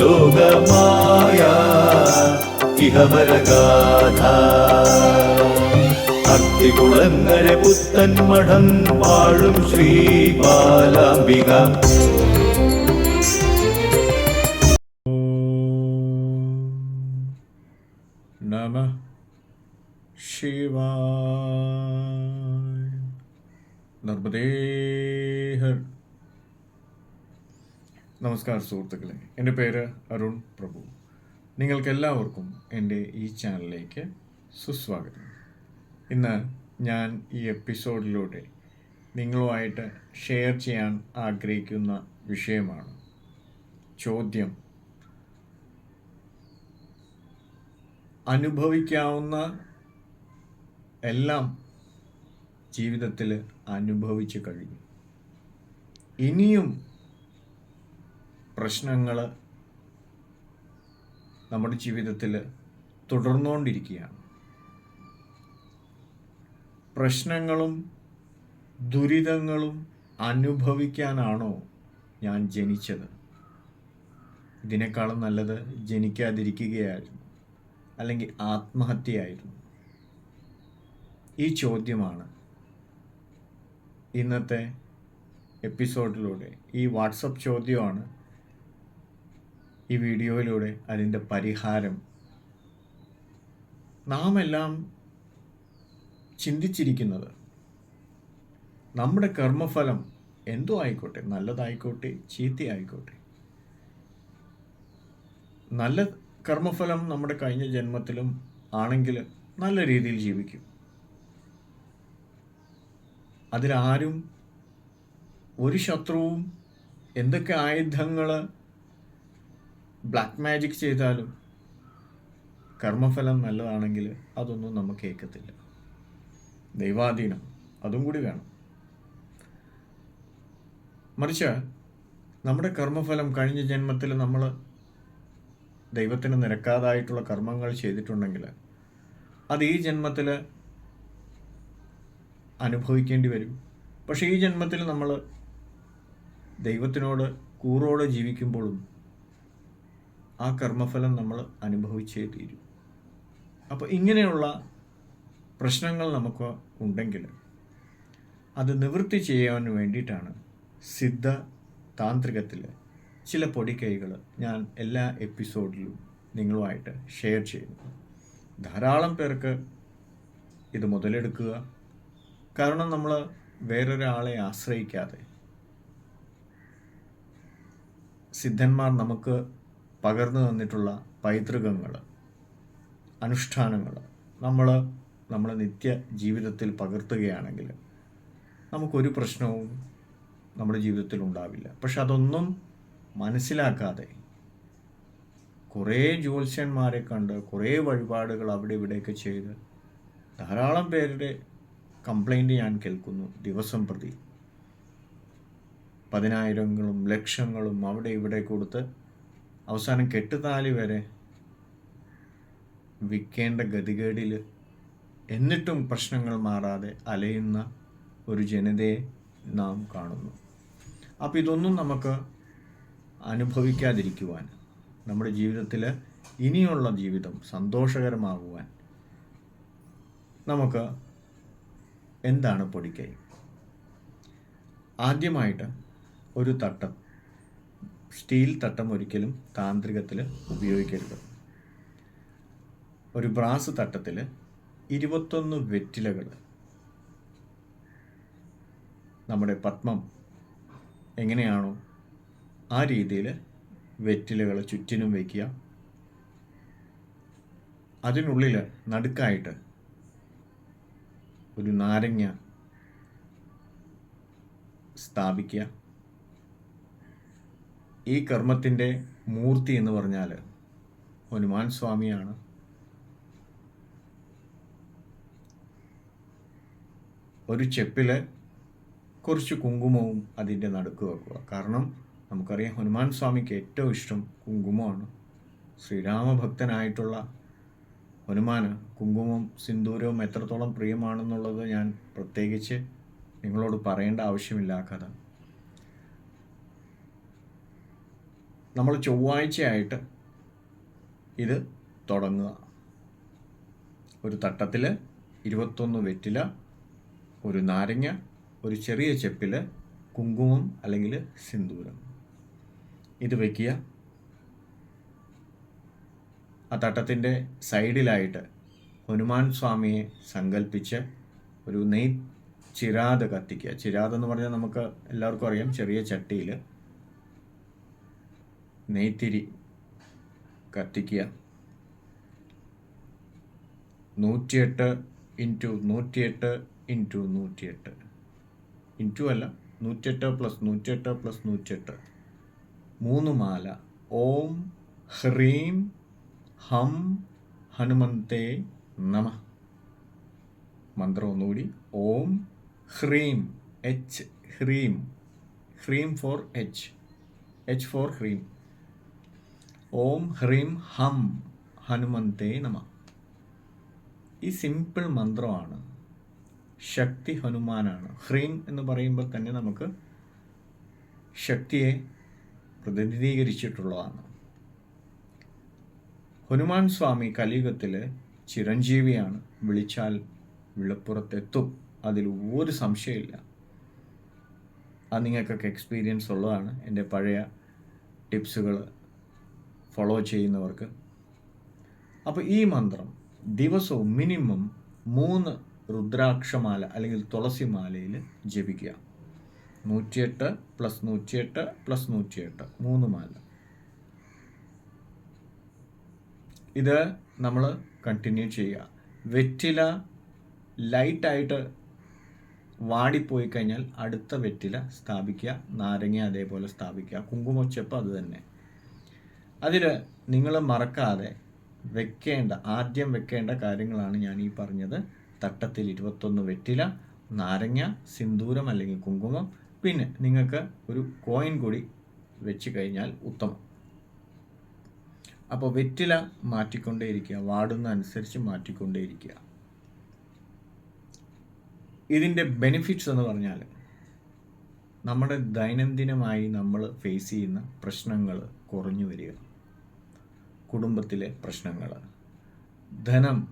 ലോകമായ ഇഹമരഗാഥ. ഭക്തികുളങ്ങര പുത്തൻ മഠം വാഴും ശ്രീ ബാലാംബിക. നമ ശിവായ. നമസ്കാരം സുഹൃത്തുക്കളെ. എന്റെ പേര് അരുൺ പ്രഭു. നിങ്ങൾക്കെല്ലാവർക്കും എന്റെ ഈ ചാനലിലേക്ക് സുസ്വാഗതം. ഇന്ന് ഞാൻ ഈ എപ്പിസോഡിലൂടെ നിങ്ങളുമായിട്ട് ഷെയർ ചെയ്യാൻ ആഗ്രഹിക്കുന്ന വിഷയമാണ് ചോദ്യം. അനുഭവിക്കാവുന്ന എല്ലാം ജീവിതത്തിൽ അനുഭവിച്ചു കഴിഞ്ഞു. ഇനിയും പ്രശ്നങ്ങൾ നമ്മുടെ ജീവിതത്തിൽ തുടർന്നുകൊണ്ടിരിക്കുകയാണ് പ്രശ്നങ്ങളും ദുരിതങ്ങളും അനുഭവിക്കാനാണോ ഞാൻ ജനിച്ചത്? ഇതിനേക്കാളും നല്ലത് ജനിക്കാതിരിക്കുകയായിരുന്നു. അല്ലെങ്കിൽ ആത്മഹത്യയായിരുന്നു. ഈ ചോദ്യമാണ് ഇന്നത്തെ എപ്പിസോഡിലൂടെ. ഈ വാട്സപ്പ് ചോദ്യമാണ് ഈ വീഡിയോയിലൂടെ അതിന്റെ പരിഹാരം നാം എല്ലാം ചിന്തിച്ചിരിക്കുന്നത് നമ്മുടെ കർമ്മഫലം എന്തോ ആയിക്കോട്ടെ നല്ലതായിക്കോട്ടെ ചീത്തയായിക്കോട്ടെ. നല്ല കർമ്മഫലം നമ്മുടെ കഴിഞ്ഞ ജന്മത്തിലും ആണെങ്കിൽ നല്ല രീതിയിൽ ജീവിക്കും. അതിലാരും ഒരു ശത്രുവും എന്തൊക്കെ ആയുധങ്ങൾ ബ്ലാക്ക് മാജിക് ചെയ്താലും കർമ്മഫലം നല്ലതാണെങ്കിൽ അതൊന്നും നമുക്ക് കേൾക്കത്തില്ല ദൈവാധീനം അതും കൂടി വേണം. മറിച്ച് നമ്മുടെ കർമ്മഫലം കഴിഞ്ഞ ജന്മത്തിൽ നമ്മൾ ദൈവത്തിന് നിരക്കാതായിട്ടുള്ള കർമ്മങ്ങൾ ചെയ്തിട്ടുണ്ടെങ്കിൽ അത് ഈ ജന്മത്തിൽ അനുഭവിക്കേണ്ടി വരും. പക്ഷേ ഈ ജന്മത്തിൽ നമ്മൾ ദൈവത്തിനോട് കൂറോടെ ജീവിക്കുമ്പോഴും ആ കർമ്മഫലം നമ്മൾ അനുഭവിച്ചേ തീരും. അപ്പോൾ ഇങ്ങനെയുള്ള പ്രശ്നങ്ങൾ നമുക്ക് ഉണ്ടെങ്കിൽ അത് നിവൃത്തി ചെയ്യാൻ വേണ്ടിയിട്ടാണ് സിദ്ധ താന്ത്രികത്തിൽ ചില പൊടിക്കൈകൾ ഞാൻ എല്ലാ എപ്പിസോഡിലും നിങ്ങളുമായിട്ട് ഷെയർ ചെയ്യുന്നു. ധാരാളം പേർക്ക് ഇത് മുതലെടുക്കുക. കാരണം നമ്മൾ വേറൊരാളെ ആശ്രയിക്കാതെ സിദ്ധന്മാർ നമുക്ക് പകർന്നു തന്നിട്ടുള്ള പൈതൃകങ്ങൾ അനുഷ്ഠാനങ്ങൾ നമ്മൾ നമ്മുടെ നിത്യ ജീവിതത്തിൽ പകർത്തുകയാണെങ്കിൽ നമുക്കൊരു പ്രശ്നവും നമ്മുടെ ജീവിതത്തിൽ ഉണ്ടാവില്ല. പക്ഷെ അതൊന്നും മനസ്സിലാക്കാതെ കുറേ ജ്യോത്സ്യന്മാരെ കണ്ട് കുറേ വഴിപാടുകൾ അവിടെ ഇവിടെയൊക്കെ ചെയ്ത് ധാരാളം പേരുടെ കംപ്ലൈന്റ് ഞാൻ കേൾക്കുന്നു ദിവസം പ്രതി. പതിനായിരങ്ങളും ലക്ഷങ്ങളും അവിടെ ഇവിടെ കൊടുത്ത് അവസാനം കെട്ടുതാലി വരെ വിൽക്കേണ്ട ഗതികേടിൽ എന്നിട്ടും പ്രശ്നങ്ങൾ മാറാതെ അലയുന്ന ഒരു ജനതയെ നാം കാണുന്നു. അപ്പോൾ ഇതൊന്നും നമുക്ക് അനുഭവിക്കാതിരിക്കുവാൻ നമ്മുടെ ജീവിതത്തിൽ ഇനിയുള്ള ജീവിതം സന്തോഷകരമാകുവാൻ നമുക്ക് എന്താണ് പൊടിക്കൈ? ആദ്യമായിട്ട് ഒരു തട്ടം സ്റ്റീൽ തട്ടം ഒരിക്കലും താന്ത്രികത്തിൽ ഉപയോഗിക്കരുത്. ഒരു ബ്രാസ് തട്ടത്തിൽ ഇരുപത്തൊന്ന് വെറ്റിലകൾ നമ്മുടെ പത്മം എങ്ങനെയാണോ ആ രീതിയിൽ വെറ്റിലകൾ ചുറ്റിനും വയ്ക്കുക അതിനുള്ളിൽ നടുക്കായിട്ട് ഒരു നാരങ്ങ സ്ഥാപിക്കുക. ഈ കർമ്മത്തിന്റെ മൂർത്തി എന്ന് പറഞ്ഞാൽ ഹനുമാൻ സ്വാമിയാണ്. ഒരു ചെപ്പിൽ കുറച്ച് കുങ്കുമവും അതിന്റെ നടുക്ക് വെക്കുക. കാരണം നമുക്കറിയാം ഹനുമാൻ സ്വാമിക്ക് ഏറ്റവും ഇഷ്ടം കുങ്കുമമാണ്. ശ്രീരാമഭക്തനായിട്ടുള്ള ഹനുമാന് കുങ്കുമം സിന്ദൂരവും എത്രത്തോളം പ്രിയമാണെന്നുള്ളത് ഞാൻ പ്രത്യേകിച്ച് നിങ്ങളോട് പറയേണ്ട ആവശ്യമില്ല കഥ. നമ്മൾ ചൊവ്വാഴ്ചയായിട്ട് ഇത് തുടങ്ങുക. ഒരു തട്ടത്തിൽ ഇരുപത്തൊന്ന് വെറ്റില ഒരു നാരങ്ങ ഒരു ചെറിയ ചെപ്പിൽ കുങ്കുമം അല്ലെങ്കിൽ സിന്ദൂരം. ഇത് വയ്ക്കുക ആ തട്ടത്തിന്റെ സൈഡിലായിട്ട് ഹനുമാൻ സ്വാമിയെ സങ്കല്പിച്ച് ഒരു നെയ് ചിരാത് കത്തിക്കുക. ചിരാത് എന്ന് പറഞ്ഞാൽ നമുക്ക് എല്ലാവർക്കും അറിയാം ചെറിയ ചട്ടിയിൽ നെയ്ത്തിരി കത്തിക്കുക. നൂറ്റിയെട്ട് ഇന്റു നൂറ്റിയെട്ട് ഇന്റു നൂറ്റിയെട്ട്. ഇന്റു അല്ല നൂറ്റിയെട്ട് പ്ലസ് നൂറ്റിയെട്ട് പ്ലസ് നൂറ്റിയെട്ട്. മൂന്ന് മാല. ഓം ഹ്രീം ഹം ഹനുമന്തേ നമ. മന്ത്രം ഒന്നുകൂടി. ഓം ഹ്രീം എച്ച് ഹ്രീം. ഹ്രീം ഫോർ എച്ച്. എച്ച് ഫോർ ഹ്രീം. ഓം ഹ്രീം ഹം ഹനുമന്തേ നമ. ഈ സിമ്പിൾ മന്ത്രമാണ്. ശക്തി ഹനുമാനാണ്. ഹ്രീം എന്ന് പറയുമ്പോൾ തന്നെ നമുക്ക് ശക്തിയെ പ്രതിനിധീകരിച്ചിട്ടുള്ളതാണ്. ഹനുമാൻ സ്വാമി കലിയുഗത്തിൽ ചിരഞ്ജീവിയാണ്. വിളിച്ചാൽ വിളപ്പുറത്തെത്തും. അതിൽ ഒരു സംശയമില്ല. അത് നിങ്ങൾക്കൊക്കെ എക്സ്പീരിയൻസ് ഉള്ളതാണ്. എന്റെ പഴയ ടിപ്സുകൾ ഫോളോ ചെയ്യുന്നവർക്ക്. അപ്പോൾ ഈ മന്ത്രം ദിവസവും മിനിമം മൂന്ന് രുദ്രാക്ഷമാല അല്ലെങ്കിൽ തുളസിമാലയിൽ ജപിക്കുക. നൂറ്റിയെട്ട് പ്ലസ് നൂറ്റിയെട്ട് പ്ലസ് നൂറ്റിയെട്ട് മൂന്ന് മാല. ഇത് നമ്മൾ കണ്ടിന്യൂ ചെയ്യുക. വെറ്റില ലൈറ്റായിട്ട് വാടിപ്പോയി കഴിഞ്ഞാൽ അടുത്ത വെറ്റില സ്ഥാപിക്കുക. നാരങ്ങ അതേപോലെ സ്ഥാപിക്കുക. കുങ്കുമച്ചപ്പ് അത് തന്നെ. അതിൽ നിങ്ങൾ മറക്കാതെ വെക്കേണ്ട ആദ്യം വെക്കേണ്ട കാര്യങ്ങളാണ് ഞാൻ ഈ പറഞ്ഞത്. തട്ടത്തിൽ ഇരുപത്തൊന്ന് വെറ്റില നാരങ്ങ സിന്ദൂരം അല്ലെങ്കിൽ കുങ്കുമം. പിന്നെ നിങ്ങൾക്ക് ഒരു കോയിൻ കൂടി വെച്ച് കഴിഞ്ഞാൽ ഉത്തമം. അപ്പോൾ വെറ്റില മാറ്റിക്കൊണ്ടേയിരിക്കുക വാടുന്ന അനുസരിച്ച് മാറ്റിക്കൊണ്ടേയിരിക്കുക. ഇതിന്റെ ബെനിഫിറ്റ്സ് എന്ന് പറഞ്ഞാൽ നമ്മുടെ ദൈനംദിനമായി നമ്മൾ ഫേസ് ചെയ്യുന്ന പ്രശ്നങ്ങൾ കുറഞ്ഞു വരിക. കുടുംബത്തിലെ പ്രശ്നങ്ങൾ. ധനം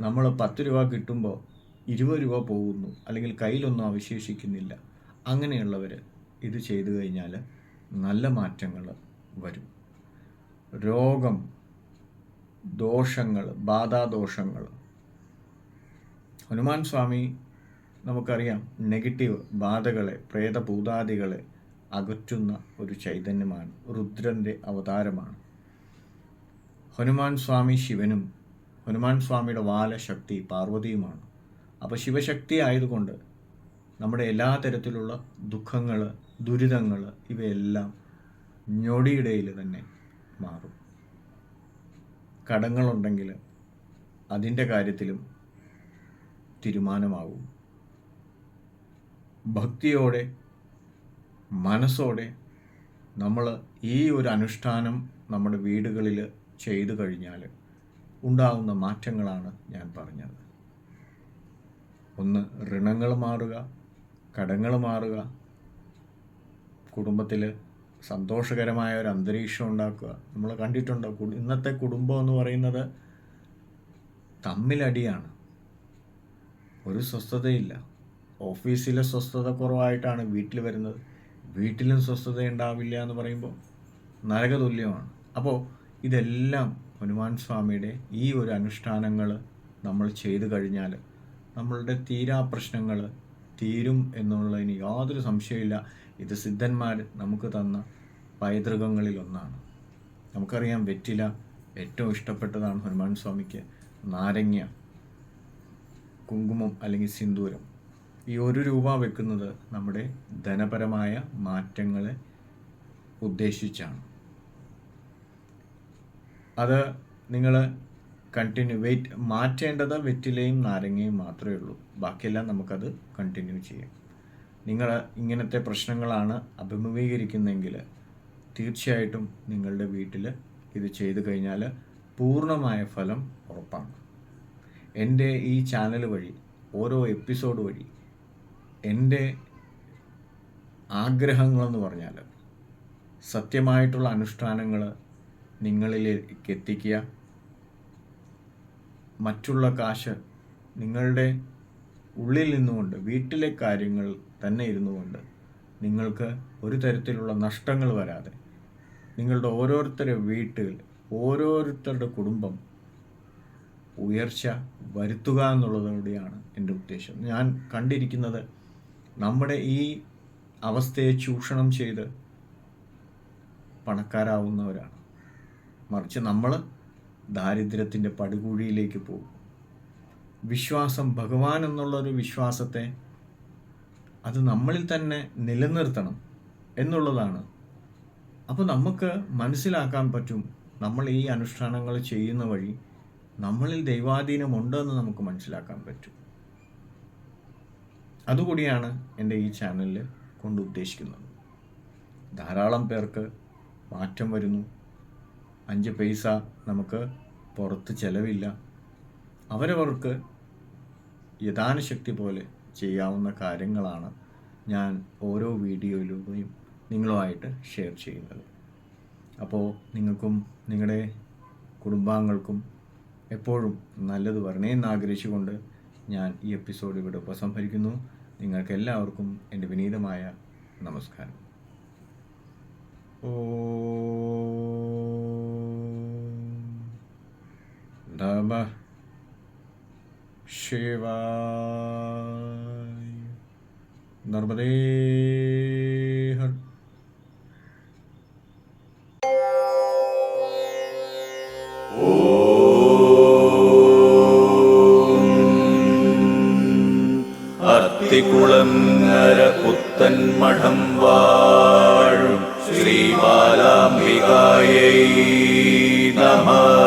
നമ്മൾ പത്ത് രൂപ കിട്ടുമ്പോൾ ഇരുപത് രൂപ പോകുന്നു. അല്ലെങ്കിൽ കയ്യിലൊന്നും അവശേഷിക്കുന്നില്ല. അങ്ങനെയുള്ളവർ ഇത് ചെയ്തു കഴിഞ്ഞാൽ നല്ല മാറ്റങ്ങൾ വരും. രോഗം ദോഷങ്ങൾ ബാധാദോഷങ്ങൾ. ഹനുമാൻ സ്വാമി നമുക്കറിയാം നെഗറ്റീവ് ബാധകളെ പ്രേതഭൂതാദികളെ അകറ്റുന്ന ഒരു ചൈതന്യമാണ് രുദ്രന്റെ അവതാരമാണ്. ഹനുമാൻ സ്വാമി ശിവനും ഹനുമാൻ സ്വാമിയുടെ വാലശക്തി പാർവതിയുമാണ്. അപ്പോൾ ശിവശക്തി ആയതുകൊണ്ട് നമ്മുടെ എല്ലാ തരത്തിലുള്ള ദുഃഖങ്ങൾ ദുരിതങ്ങൾ ഇവയെല്ലാം ഞൊടിയിടയിൽ തന്നെ മാറും. കടങ്ങളുണ്ടെങ്കിൽ അതിന്റെ കാര്യത്തിലും തീരുമാനമാകും ഭക്തിയോടെ മനസ്സോടെ നമ്മൾ ഈ ഒരു അനുഷ്ഠാനം നമ്മുടെ വീടുകളിൽ ചെയ്തു കഴിഞ്ഞാൽ ഉണ്ടാകുന്ന മാറ്റങ്ങളാണ് ഞാൻ പറഞ്ഞത്. ഒന്ന് ഋണങ്ങൾ മാറുക കടങ്ങൾ മാറുക കുടുംബത്തിൽ സന്തോഷകരമായ ഒരു അന്തരീക്ഷം ഉണ്ടാക്കുക. നമ്മൾ കണ്ടിട്ടുണ്ട്? ഇന്നത്തെ കുടുംബം എന്ന് പറയുന്നത് തമ്മിലടിയാണ്. ഒരു സ്വസ്ഥതയില്ല. ഓഫീസിലെ സ്വസ്ഥത കുറവായിട്ടാണ് വീട്ടിൽ വരുന്നത്. വീട്ടിലും സ്വസ്ഥത ഉണ്ടാവില്ല എന്ന് പറയുമ്പോൾ നരകതുല്യമാണ്. അപ്പോൾ ഇതെല്ലാം ഹനുമാൻ സ്വാമിയുടെ ഈ ഒരു അനുഷ്ഠാനങ്ങൾ നമ്മൾ ചെയ്തു കഴിഞ്ഞാൽ നമ്മളുടെ തീരാ പ്രശ്നങ്ങൾ തീരും എന്നുള്ളതിന് യാതൊരു സംശയമില്ല ഇത് സിദ്ധന്മാർ നമുക്ക് തന്ന പൈതൃകങ്ങളിലൊന്നാണ്. നമുക്കറിയാം വെറ്റില ഏറ്റവും ഇഷ്ടപ്പെട്ടതാണ് ഹനുമാൻ സ്വാമിക്ക്. നാരങ്ങ കുങ്കുമം അല്ലെങ്കിൽ സിന്ദൂരം. ഈ ഒരു രൂപ വെക്കുന്നത് നമ്മുടെ ധനപരമായ മാറ്റങ്ങളെ ഉദ്ദേശിച്ചാണ്. അത് നിങ്ങൾ കണ്ടിന്യൂ വെയിറ്റ് മാറ്റേണ്ടത് വെറ്റിലയും നാരങ്ങയും മാത്രമേ ഉള്ളൂ. ബാക്കിയെല്ലാം നമുക്കത് കണ്ടിന്യൂ ചെയ്യാം. നിങ്ങൾ ഇങ്ങനത്തെ പ്രശ്നങ്ങളാണ് അഭിമുഖീകരിക്കുന്നതെങ്കിൽ തീർച്ചയായിട്ടും നിങ്ങളുടെ വീട്ടിൽ ഇത് ചെയ്തു കഴിഞ്ഞാൽ പൂർണമായ ഫലം ഉറപ്പാണ്. എന്റെ ഈ ചാനൽ വഴി ഓരോ എപ്പിസോഡ് വഴി എന്റെ ആഗ്രഹങ്ങളെന്ന് പറഞ്ഞാൽ സത്യമായിട്ടുള്ള അനുഷ്ഠാനങ്ങൾ നിങ്ങളിലേക്ക് എത്തിക്കുക. മറ്റുള്ള കാശ് നിങ്ങളുടെ ഉള്ളിൽ നിന്നുകൊണ്ട് വീട്ടിലെ കാര്യങ്ങൾ തന്നെ ഇരുന്നുകൊണ്ട് നിങ്ങൾക്ക് ഒരു തരത്തിലുള്ള നഷ്ടങ്ങൾ വരാതെ നിങ്ങളുടെ ഓരോരുത്തരുടെ വീട്ടിൽ ഓരോരുത്തരുടെ കുടുംബം ഉയർച്ച വരുത്തുക എന്നുള്ളതോടെയാണ് എന്റെ ഉദ്ദേശം. ഞാൻ കണ്ടിരിക്കുന്നത് നമ്മുടെ ഈ അവസ്ഥയെ ചൂഷണം ചെയ്ത് പണക്കാരാവുന്നവരാണ്. മറിച്ച് നമ്മൾ ദാരിദ്ര്യത്തിന്റെ പടുകുഴിയിലേക്ക് പോകും. വിശ്വാസം ഭഗവാൻ എന്നുള്ളൊരു വിശ്വാസത്തെ അത് നമ്മളിൽ തന്നെ നിലനിർത്തണം എന്നുള്ളതാണ്. അപ്പോൾ നമുക്ക് മനസ്സിലാക്കാൻ പറ്റും നമ്മൾ ഈ അനുഷ്ഠാനങ്ങൾ ചെയ്യുന്ന വഴി നമ്മളിൽ ദൈവാധീനമുണ്ടെന്ന് നമുക്ക് മനസ്സിലാക്കാൻ പറ്റും. അതുകൂടിയാണ് എന്റെ ഈ ചാനലിൽ കൊണ്ട് ഉദ്ദേശിക്കുന്നത്. ധാരാളം പേർക്ക് മാറ്റം വരുന്നു. അഞ്ച് പൈസ നമുക്ക് പുറത്ത് ചിലവില്ല. അവരവർക്ക് യഥാനശക്തി പോലെ ചെയ്യാവുന്ന കാര്യങ്ങളാണ് ഞാൻ ഓരോ വീഡിയോയിലൂടെയും നിങ്ങളുമായിട്ട് ഷെയർ ചെയ്യുന്നത്. അപ്പോൾ നിങ്ങൾക്കും നിങ്ങളുടെ കുടുംബാംഗങ്ങൾക്കും എപ്പോഴും നല്ലത് വരണേ എന്ന് ആഗ്രഹിച്ചുകൊണ്ട് ഞാൻ ഈ എപ്പിസോഡ് ഇവിടെ ഉപസംഹരിക്കുന്നു. നിങ്ങൾക്ക് എല്ലാവർക്കും എന്റെ വിനീതമായ നമസ്കാരം. ഓ നമ ശിവായ ഹർ അത്തിക്കുളങ്ങര പുത്തൻ മഠം വാഴും. ശ്രീ ബാലാംബികായൈ നമഃ.